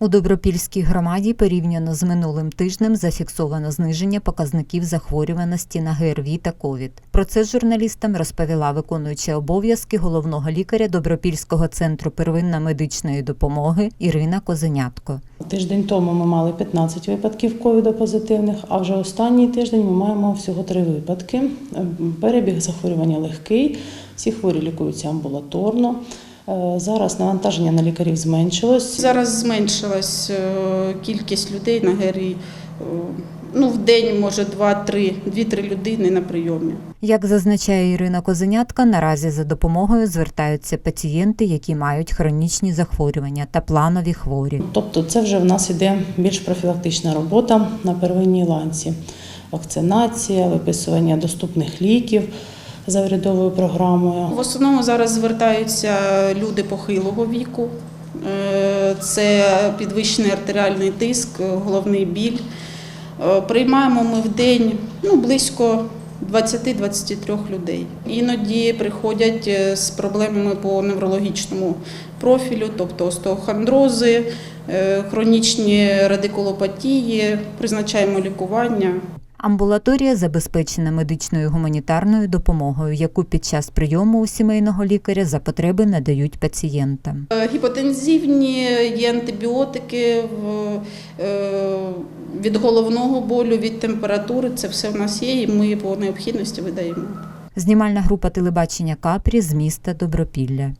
У Добропільській громаді порівняно з минулим тижнем зафіксовано зниження показників захворюваності на ГРВІ та ковід. Про це журналістам розповіла виконуюча обов'язки головного лікаря Добропільського центру первинної медичної допомоги Ірина Козенятко. Тиждень тому ми мали 15 випадків ковіду позитивних, а вже останній тиждень ми маємо всього три випадки. Перебіг захворювання легкий, всі хворі лікуються амбулаторно. Е, Зараз навантаження на лікарів зменшилось. Зараз зменшилась е, кількість людей на ГРІ. Е, Ну, в день, може, 2-3, 2-3 людини на прийомі. Як зазначає Ірина Козенятка, наразі за допомогою звертаються пацієнти, які мають хронічні захворювання та планові хворі. Тобто, це вже в нас іде більш профілактична робота на первинній ланці. Вакцинація, виписування доступних ліків за урядовою програмою. В основному зараз звертаються люди похилого віку. Е, Це підвищений артеріальний тиск, головний біль. Е, Приймаємо ми в день ну, близько 20-23 людей. Іноді приходять е, з проблемами по неврологічному профілю, тобто остеохондрози, хронічні радикулопатії, призначаємо лікування. Амбулаторія забезпечена медичною гуманітарною допомогою, яку під час прийому у сімейного лікаря за потреби надають пацієнтам. Е, Гіпотензивні є антибіотики е, від головного болю, від температури. Це все в нас є, і ми по необхідності видаємо. Знімальна група телебачення Капрі з міста Добропілля.